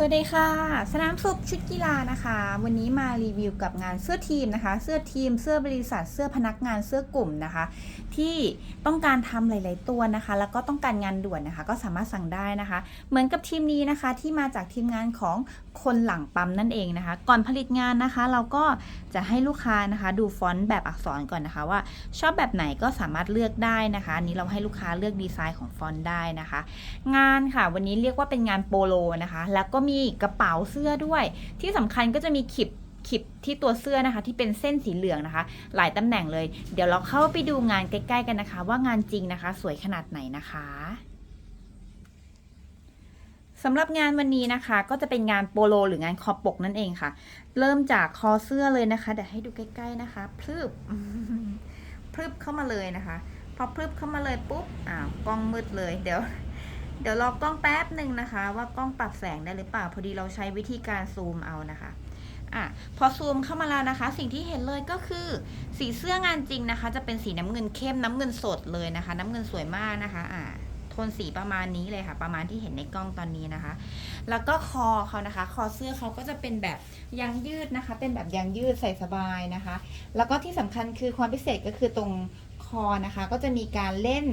สวัสดีค่ะ สนามสุขชุดกีฬานะคะ วันนี้มารีวิวกับงานเสื้อทีมนะคะ เสื้อทีม เสื้อบริษัท เสื้อพนักงานเสื้อกลุ่มนะคะ ที่ต้องการทำหลาย ๆ ตัวนะคะ แล้วก็ต้องการงานด่วนนะคะ ก็สามารถสั่งได้นะคะ เหมือนกับทีมนี้นะคะ ที่มาจากทีมงานของคนหลังปั๊มนั่นเองนะคะ ก่อนผลิตงานนะคะ เราก็จะให้ลูกค้านะคะ ดูฟอนต์แบบอักษรก่อนนะคะ ว่าชอบแบบไหนก็สามารถเลือกได้นะคะอันนี้เราให้ลูกค้าเลือกดีไซน์ของฟอนต์ได้นะคะ งานค่ะ วันนี้เรียกว่าเป็นงานโปโลนะคะ แล้วก็มีกระเป๋าเสื้อด้วย ที่สำคัญก็จะมีขีบขีบที่ตัวเสื้อนะคะที่เป็นเส้นสีเหลืองนะคะ หลายตำแหน่งเลย เดี๋ยวเราเข้าไปดูงานใกล้ๆกันนะคะ ว่างานจริงนะคะ สวยขนาดไหนนะคะสำหรับงานวันนี้นะคะ ก็จะเป็นงานโปโล หรืองานคอปกนั่นเองค่ะ เริ่มจากคอเสื้อเลยนะคะเดี๋ยวให้ดูใกล้ ๆนะคะพรึบพรึบเข้ามาเลยนะคะ พอพรึบเข้ามาเลยปุ๊บอ้าวกล้องมืดเลยเดี๋ยว เดี๋ยวรอกล้องแป๊บหนึ่งนะคะ ว่ากล้องปรับแสงได้หรือเปล่า พอดีเราใช้วิธีการซูมเอานะคะอะพอซูมเข้ามาแล้วนะคะ สิ่งที่เห็นเลยก็คือ สีเสื้องานจริงนะคะ จะเป็นสีน้ำเงินเข้มน้ำเงินสดเลยนะคะ น้ำเงินสวยมากนะคะอ่าโทนสีประมาณนี้เลยค่ะ ประมาณที่เห็นในกล้องตอนนี้นะคะ แล้วก็คอเขานะคะ คอเสื้อเขาก็จะเป็นแบบยางยืดนะคะ เป็นแบบยางยืดใส่สบายนะคะ แล้วก็ที่สำคัญคือความพิเศษก็คือตรงคอนะคะ ก็จะมีการเล่น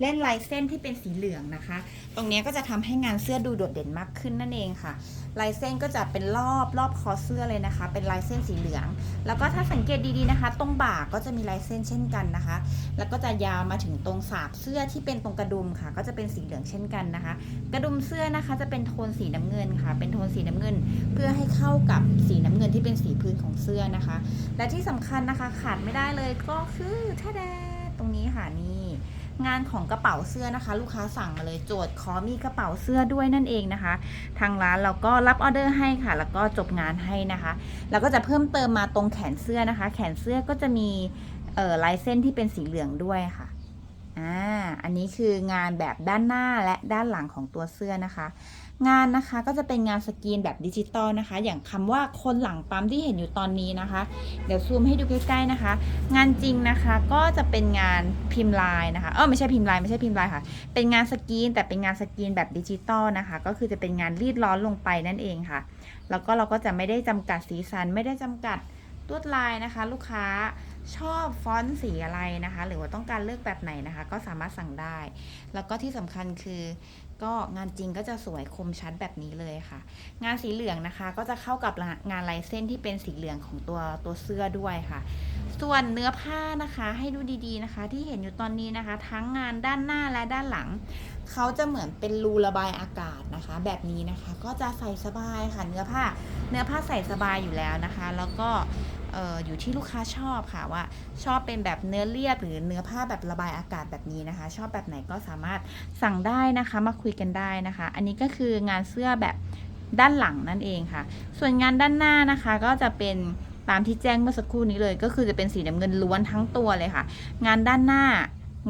เล่นลายเส้นที่เป็นสีเหลืองนะคะ ตรงนี้ก็จะทำให้งานเสื้อดูโดดเด่นมากขึ้นนั่นเองค่ะ ลายเส้นก็จะเป็นรอบรอบคอเสื้อเลยนะคะ เป็นลายเส้นสีเหลือง แล้วก็ถ้าสังเกตดีๆนะคะ ตรงบ่าก็จะมีลายเส้นเช่นกันนะคะ แล้วก็จะยาวมาถึงตรงสาบเสื้อที่เป็นตรงกระดุมค่ะ ก็จะเป็นสีเหลืองเช่นกันนะคะ กระดุมเสื้อนะคะจะเป็นโทนสีน้ำเงินค่ะ เป็นโทนสีน้ำเงิน เพื่อให้เข้ากับสีน้ำเงินที่เป็นสีพื้นของเสื้อนะคะ และที่สำคัญนะคะขาดไม่ได้เลยก็คือท่าแดตรงนี้ค่ะนี่ งานของกระเป๋าเสื้อนะคะ ลูกค้าสั่งมาเลยโจทย์ขอมีกระเป๋าเสื้อด้วยนั่นเองนะคะ ทางร้านเราก็รับออเดอร์ให้ค่ะ แล้วก็จบงานให้นะคะ แล้วก็จะเพิ่มเติมมาตรงแขนเสื้อนะคะ แขนเสื้อก็จะมีลายเส้นที่เป็นสีเหลืองด้วยค่ะ อ่าอันนี้คืองานแบบด้านหน้าและด้านหลังของตัวเสื้อนะคะ งานนะคะก็จะเป็นงานสกรีนแบบดิจิตอลนะคะ อย่างคำว่าคนหลังปั๊มที่เห็นอยู่ตอนนี้นะคะ เดี๋ยวซูมให้ดูใกล้ๆนะคะ งานจริงนะคะก็จะเป็นงานพิมพ์ลายนะคะเออไม่ใช่พิมพ์ลายไม่ใช่พิมพ์ลายค่ะ เป็นงานสกรีนแต่เป็นงานสกรีนแบบดิจิตอลนะคะ ก็คือจะเป็นงานรีดร้อนลงไปนั่นเองค่ะ แล้วก็เราก็จะไม่ได้จำกัดสีสัน ไม่ได้จำกัดลวดลายนะคะ ลูกค้า ชอบฟอนต์สีอะไรนะคะ หรือว่าต้องการเลือกแบบไหนนะคะ ก็สามารถสั่งได้ แล้วก็ที่สำคัญคือ ก็งานจริงก็จะสวยคมชัดแบบนี้เลยค่ะ งานสีเหลืองนะคะ ก็จะเข้ากับงานลายเส้นที่เป็นสีเหลืองของตัวตัวเสื้อด้วยค่ะ ส่วนเนื้อผ้านะคะให้ดูดีๆนะคะ ที่เห็นอยู่ตอนนี้นะคะ ทั้งงานด้านหน้าและด้านหลังเขาจะเหมือนเป็นรูระบายอากาศนะคะ แบบนี้นะคะก็จะใส่สบายค่ะเนื้อผ้า เนื้อผ้าใส่สบายอยู่แล้วนะคะ แล้วก็ อออยู่ที่ลูกค้าชอบค่ะว่าชอบเป็นแบบเนื้อเรียบหรือเนื้อผ้าแบบระบายอากาศแบบนี้นะคะ ชอบแบบไหนก็สามารถสั่งได้นะคะมาคุยกันได้นะคะ อันนี้ก็คืองานเสื้อแบบด้านหลังนั่นเองค่ะ ส่วนงานด้านหน้านะคะก็จะเป็นตามที่แจ้งเมื่อสักครู่นี้เลย ก็คือจะเป็นสีน้ำเงินล้วนทั้งตัวเลยค่ะ งานด้านหน้า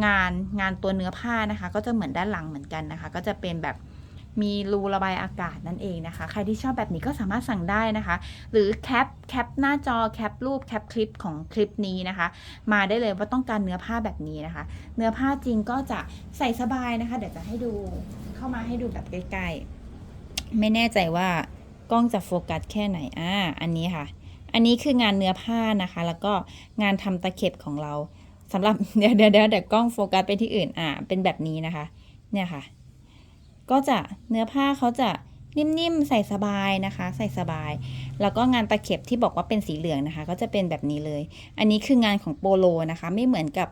งานงานตัวเนื้อผ้านะคะ ก็จะเหมือนด้านหลังเหมือนกันนะคะ ก็จะเป็นแบบ มีรูระบายอากาศนั่นเองนะคะ ใครที่ชอบแบบนี้ก็สามารถสั่งได้นะคะ หรือแคปแคปหน้าจอแคปรูปแคปคลิปของคลิปนี้นะคะ มาได้เลยว่าต้องการเนื้อผ้าแบบนี้นะคะ เนื้อผ้าจริงก็จะใส่สบายนะคะ เดี๋ยวจะให้ดูเข้ามาให้ดูแบบใกล้ๆ ไม่แน่ใจว่ากล้องจะโฟกัสแค่ไหนอ่าอันนี้ค่ะ อันนี้คืองานเนื้อผ้านะคะ แล้วก็งานทำตะเข็บของเราสำหรับเดี๋ยวเดี๋ยวเดี๋ยวเดี๋ยวกล้องโฟกัสไปที่อื่นอ่าเป็นแบบนี้นะคะ เนี่ยค่ะ ก็จะเนื้อผ้าเขาจะนิ่มๆ ใส่สบายนะคะ ใส่สบาย แล้วก็งานตะเข็บที่บอกว่าเป็นสีเหลืองนะคะ ก็จะเป็นแบบนี้เลย อันนี้คืองานของโปโลนะคะ ไม่เหมือนกับ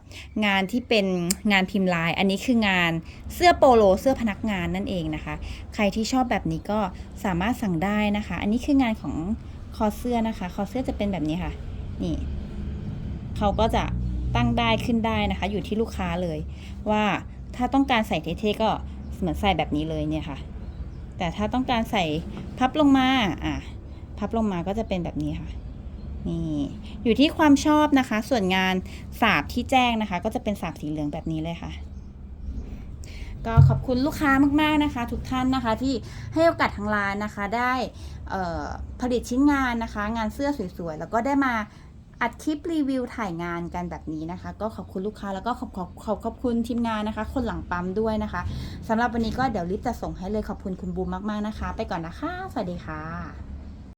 งานที่เป็นงานพิมพ์ลาย อันนี้คืองานเสื้อโปโลเสื้อพนักงานนั่นเองนะคะ ใครที่ชอบแบบนี้ก็สามารถสั่งได้นะคะ อันนี้คืองานของคอเสื้อนะคะ คอเสื้อจะเป็นแบบนี้ค่ะ นี่เขาก็จะตั้งได้ขึ้นได้นะคะ อยู่ที่ลูกค้าเลย ว่าถ้าต้องการใส่เท่ๆก็ เหมือนใส่แบบนี้เลยเนี่ยค่ะ แต่ถ้าต้องการใส่พับลงมาอะพับลงมาก็จะเป็นแบบนี้ค่ะนี่อยู่ที่ความชอบนะคะ ส่วนงานสาบที่แจ้งนะคะ ก็จะเป็นสาบสีเหลืองแบบนี้เลยค่ะ ก็ขอบคุณลูกค้ามากๆนะคะ ทุกท่านนะคะที่ให้โอกาสทางร้านนะคะ ได้ผลิตชิ้นงานนะคะ งานเสื้อสวยๆ แล้วก็ได้มา อัดคลิปรีวิวถ่ายงานกันแบบนี้นะคะ ก็ขอบคุณลูกค้าแล้วก็ขอบขอบขอบขอบคุณทีมงานนะคะ คนหลังปั๊มด้วยนะคะสำหรับวันนี้ก็เดี๋ยวลิฟจะส่งให้เลยขอบคุณคุณบูมมากๆนะคะ ไปก่อนนะคะ สวัสดีค่ะ